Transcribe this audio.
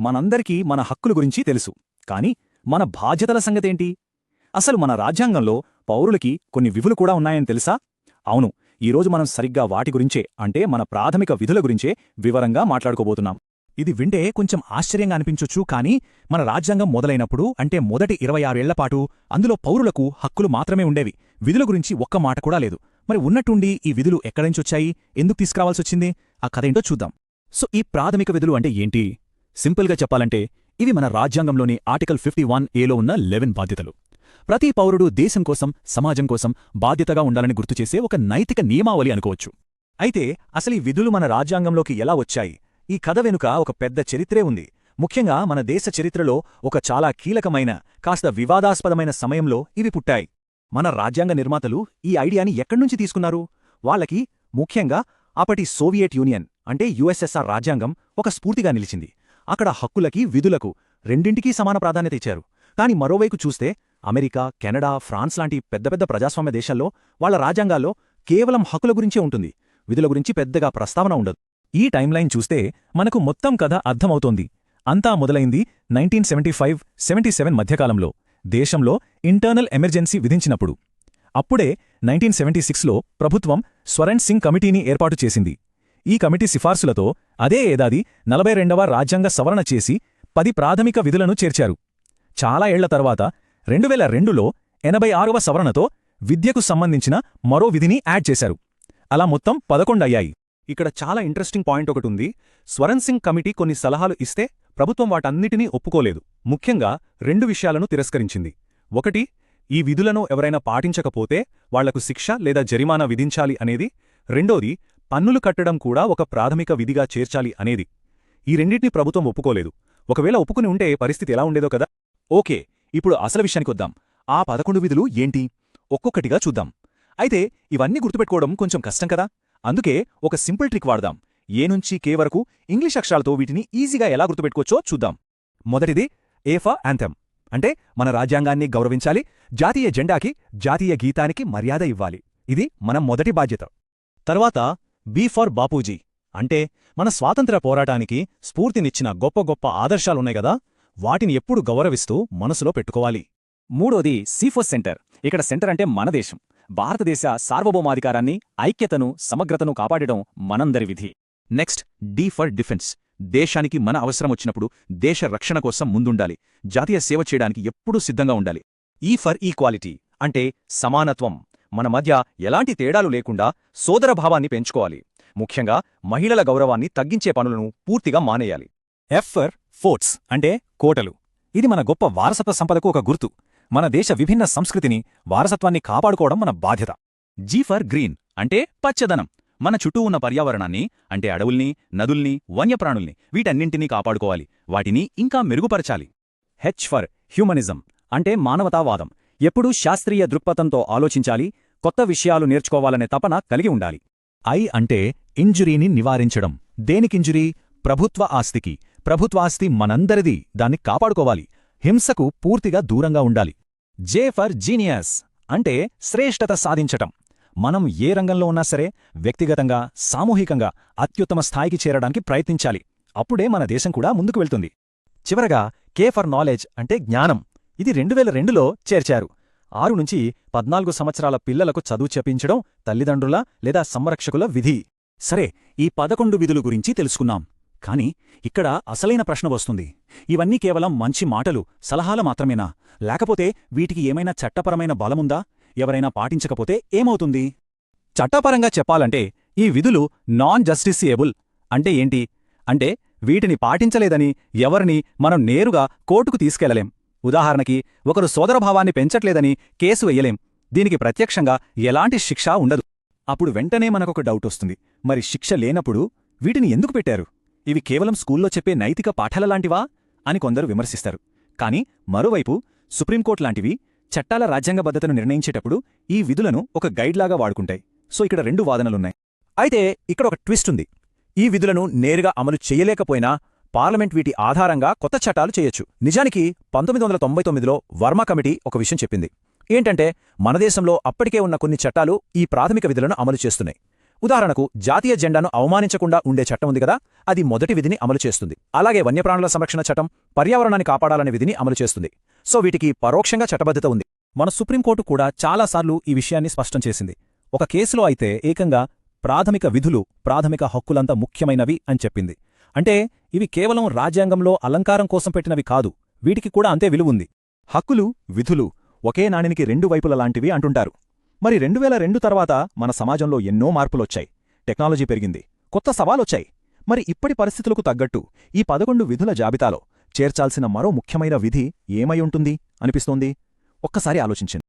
మనందరికీ మన హక్కుల గురించి తెలుసు. కాని మన బాధ్యతల సంగతేంటి? అసలు మన రాజ్యాంగంలో పౌరులకి కొన్ని విధులు కూడా ఉన్నాయని తెలుసా? అవును ఈరోజు మనం సరిగ్గా వాటి గురించే అంటే మన ప్రాథమిక విధుల గురించే వివరంగా మాట్లాడుకోబోతున్నాం. ఇది వింటే కొంచెం ఆశ్చర్యంగా అనిపించొచ్చు కానీ మన రాజ్యాంగం మొదలైనప్పుడు అంటే మొదటి ఇరవై ఆరేళ్ళపాటు అందులో పౌరులకు హక్కులు మాత్రమే ఉండేవి. విధుల గురించి ఒక్క మాట కూడా లేదు. మరి ఉన్నట్టుండి ఈ విధులు ఎక్కడినుంచొచ్చాయి ఎందుకు తీసుకురావాల్సొచ్చింది? ఆ కథేంటో చూద్దాం. సో ఈ ప్రాథమిక విధులు అంటే ఏంటి? సింపుల్గా చెప్పాలంటే ఇవి మన రాజ్యాంగంలోని ఆర్టికల్ ఫిఫ్టీ వన్ ఏలో ఉన్న లెవెన్ బాధ్యతలు. ప్రతి పౌరుడు దేశం కోసం సమాజం కోసం బాధ్యతగా ఉండాలని గుర్తుచేసే ఒక నైతిక నియమావళి అనుకోవచ్చు. అయితే అసలు ఈ విధులు మన రాజ్యాంగంలోకి ఎలా వచ్చాయి? ఈ కథ వెనుక ఒక పెద్ద చరిత్రే ఉంది. ముఖ్యంగా మన దేశ చరిత్రలో ఒక చాలా కీలకమైన కాస్త వివాదాస్పదమైన సమయంలో ఇవి పుట్టాయి. మన రాజ్యాంగ నిర్మాతలు ఈ ఐడియాని ఎక్కడ్నుంచి తీసుకున్నారు? వాళ్ళకి ముఖ్యంగా అప్పటి సోవియట్ యూనియన్ అంటే యుఎస్ఎస్ఆర్ రాజ్యాంగం ఒక స్ఫూర్తిగా నిలిచింది. అక్కడ హక్కులకి విధులకు రెండింటికీ సమాన ప్రాధాన్యత ఇచ్చారు. కాని మరోవైపు చూస్తే అమెరికా కెనడా ఫ్రాన్స్ లాంటి పెద్ద పెద్ద ప్రజాస్వామ్య దేశాల్లో వాళ్ళ రాజ్యాంగాల్లో కేవలం హక్కుల గురించే ఉంటుంది. విధుల గురించి పెద్దగా ప్రస్తావన ఉండదు. ఈ టైంలైన్ చూస్తే మనకు మొత్తం కథ అర్థమవుతోంది. అంతా మొదలైంది nineteen seventy five seventy seven మధ్యకాలంలో. దేశంలో ఇంటర్నల్ ఎమర్జెన్సీ విధించినప్పుడు. అప్పుడే నైన్టీన్ సెవెంటీ సిక్స్లో ప్రభుత్వం స్వరణ్ సింగ్ కమిటీని ఏర్పాటు చేసింది. ఈ కమిటీ సిఫార్సులతో అదే ఏడాది నలభై రెండవ రాజ్యాంగ సవరణ చేసి పది ప్రాథమిక విధులను చేర్చారు. చాలా ఏళ్ళ తర్వాత రెండువేల రెండులో ఎనభై ఆరవ సవరణతో విద్యకు సంబంధించిన మరో విధిని యాడ్ చేశారు. అలా మొత్తం పదకొండయ్యాయి. ఇక్కడ చాలా ఇంట్రెస్టింగ్ పాయింట్ ఒకటుంది స్వరణ్ సింగ్ కమిటీ కొన్ని సలహాలు ఇస్తే ప్రభుత్వం వాటన్నిటినీ ఒప్పుకోలేదు. ముఖ్యంగా రెండు విషయాలను తిరస్కరించింది. ఒకటి ఈ విధులను ఎవరైనా పాటించకపోతే వాళ్ళకు శిక్ష లేదా జరిమానా విధించాలి అనేది. రెండోది పన్నులు కట్టడం కూడా ఒక ప్రాథమిక విధిగా చేర్చాలి అనేది ఈ రెండింటినీ ప్రభుత్వం ఒప్పుకోలేదు. ఒకవేళ ఒప్పుకుని ఉంటే పరిస్థితి ఎలా ఉండేదో కదా? ఓకే ఇప్పుడు అసలు విషయానికొద్దాం ఆ పదకొండు విధులు ఏంటి? ఒక్కొక్కటిగా చూద్దాం. అయితే ఇవన్నీ గుర్తుపెట్టుకోవడం కొంచెం కష్టం కదా? అందుకే ఒక సింపుల్ ట్రిక్ వాడదాం. ఏ నుంచి కే వరకు ఇంగ్లీష్ అక్షరాలతో వీటిని ఈజీగా ఎలా గుర్తుపెట్టుకోవచ్చో చూద్దాం. మొదటిది ఏఫా యాంథెమ్. అంటే మన రాజ్యాంగాన్ని గౌరవించాలి జాతీయ జెండాకి జాతీయ గీతానికి మర్యాద ఇవ్వాలి. ఇది మన మొదటి బాధ్యత. తర్వాత బీ ఫర్ బాపూజీ. అంటే మన స్వాతంత్ర్య పోరాటానికి స్ఫూర్తినిచ్చిన గొప్ప గొప్ప ఆదర్శాలున్నాయి గదా వాటిని ఎప్పుడు గౌరవిస్తూ మనసులో పెట్టుకోవాలి. మూడోది సీఫోస్ సెంటర్. ఇక్కడ సెంటర్ అంటే మన దేశం. భారతదేశ సార్వభౌమాధికారాన్ని ఐక్యతను సమగ్రతను కాపాడడం మనందరి విధి. Next D for defence. దేశానికి మన అవసరం వచ్చినప్పుడు దేశ రక్షణ కోసం ముందుండాలి. జాతీయ సేవ చేయడానికి ఎప్పుడూ సిద్ధంగా ఉండాలి. ఈ ఫర్ ఈక్వాలిటీ అంటే సమానత్వం. మన మధ్య ఎలాంటి తేడాలు లేకుండా సోదరభావాన్ని పెంచుకోవాలి. ముఖ్యంగా మహిళల గౌరవాన్ని తగ్గించే పనులను పూర్తిగా మానేయాలి. ఎఫ్ ఫర్ ఫోర్ట్స్ అంటే కోటలు. ఇది మన గొప్ప వారసత్వ సంపదకు ఒక గుర్తు. మన దేశ విభిన్న సంస్కృతిని వారసత్వాన్ని కాపాడుకోవడం మన బాధ్యత. జీ ఫర్ గ్రీన్ అంటే పచ్చదనం. మన చుట్టూ ఉన్న పర్యావరణాన్ని అంటే అడవుల్ని నదుల్ని వన్యప్రాణుల్ని వీటన్నింటినీ కాపాడుకోవాలి. వాటిని ఇంకా మెరుగుపరచాలి. హెచ్ ఫర్ హ్యూమనిజం అంటే మానవతావాదం. ఎప్పుడూ శాస్త్రీయ దృక్పథంతో ఆలోచించాలి కొత్త విషయాలు నేర్చుకోవాలనే తపన కలిగి ఉండాలి. ఐ అంటే ఇంజురీని నివారించడం. దేనికింజురీ? ప్రభుత్వ ఆస్తికి. ప్రభుత్వాస్తి మనందరిది. దాన్ని కాపాడుకోవాలి. హింసకు పూర్తిగా దూరంగా ఉండాలి. జే ఫర్ జీనియస్ అంటే శ్రేష్టత సాధించటం. మనం ఏ రంగంలో ఉన్నా సరే వ్యక్తిగతంగా సామూహికంగా అత్యుత్తమ స్థాయికి చేరడానికి ప్రయత్నించాలి. అప్పుడే మన దేశం కూడా ముందుకు వెళ్తుంది. చివరగా కే ఫర్ నాలెడ్జ్ అంటే జ్ఞానం. ఇది రెండువేల రెండులో చేర్చారు. ఆరు నుంచి పద్నాలుగు సంవత్సరాల పిల్లలకు చదువు చెప్పించడం తల్లిదండ్రుల లేదా సంరక్షకుల విధి. సరే ఈ పదకొండు విధులు గురించి తెలుసుకున్నాం కాని ఇక్కడ అసలైన ప్రశ్న వస్తుంది. ఇవన్నీ కేవలం మంచి మాటలు సలహాల మాత్రమేనా? లేకపోతే వీటికి ఏమైనా చట్టపరమైన బలముందా? ఎవరైనా పాటించకపోతే ఏమవుతుంది? చట్టపరంగా చెప్పాలంటే ఈ విధులు నాన్ జస్టిసియబుల్ అంటే ఏంటి? అంటే వీటిని పాటించలేదని ఎవరిని మనం నేరుగా కోర్టుకు తీసుకెళ్ళలేం. ఉదాహరణకి ఒకరు సోదరభావాన్ని పెంచట్లేదని కేసు వెయ్యలేం దీనికి ప్రత్యక్షంగా ఎలాంటి శిక్ష ఉండదు. అప్పుడు వెంటనే మనకొక డౌట్ వస్తుంది. మరి శిక్ష లేనప్పుడు వీటిని ఎందుకు పెట్టారు? ఇవి కేవలం స్కూల్లో చెప్పే నైతిక పాఠాలలాంటివా అని కొందరు విమర్శిస్తారు. కాని మరోవైపు సుప్రీంకోర్టు లాంటివి చట్టాల రాజ్యాంగబద్ధతను నిర్ణయించేటప్పుడు ఈ విధులను ఒక గైడ్లాగా వాడుకుంటాయి. సో ఇక్కడ రెండు వాదనలున్నాయి. అయితే ఇక్కడ ఒక ట్విస్ట్ ఉంది. ఈ విధులను నేరుగా అమలు చేయలేకపోయినా పార్లమెంట్ వీటి ఆధారంగా కొత్త చట్టాలు చేయొచ్చు. నిజానికి పంతొమ్మిది వందల తొంభై తొమ్మిదిలో వర్మ కమిటీ ఒక విషయం చెప్పింది. ఏంటంటే మన దేశంలో అప్పటికే ఉన్న కొన్ని చట్టాలు ఈ ప్రాథమిక విధులను అమలు చేస్తున్నాయి. ఉదాహరణకు జాతీయ జెండాను అవమానించకుండా ఉండే చట్టం ఉంది కదా అది మొదటి విధిని అమలు చేస్తుంది. అలాగే వన్యప్రాణుల సంరక్షణ చట్టం పర్యావరణాన్ని కాపాడాలనే విధిని అమలు చేస్తుంది. సో వీటికి పరోక్షంగా చట్టబద్ధత ఉంది. మన సుప్రీంకోర్టు కూడా చాలాసార్లు ఈ విషయాన్ని స్పష్టం చేసింది. ఒక కేసులో అయితే ఏకంగా ప్రాథమిక విధులు ప్రాథమిక హక్కులంత ముఖ్యమైనవి అని చెప్పింది. అంటే ఇవి కేవలం రాజ్యాంగంలో అలంకారం కోసం పెట్టినవి కాదు వీటికి కూడా అంతే విలువుంది. హక్కులు విధులు ఒకే నాణినికి రెండు వైపుల లాంటివి అంటుంటారు. మరి రెండువేల రెండు తర్వాత మన సమాజంలో ఎన్నో మార్పులొచ్చాయి. టెక్నాలజీ పెరిగింది. కొత్త సవాలొచ్చాయి. మరి ఇప్పటి పరిస్థితులకు తగ్గట్టు ఈ పదకొండు విధుల జాబితాలో చేర్చాల్సిన మరో ముఖ్యమైన విధి ఏమై ఉంటుంది అనిపిస్తోంది? ఒక్కసారి ఆలోచించింది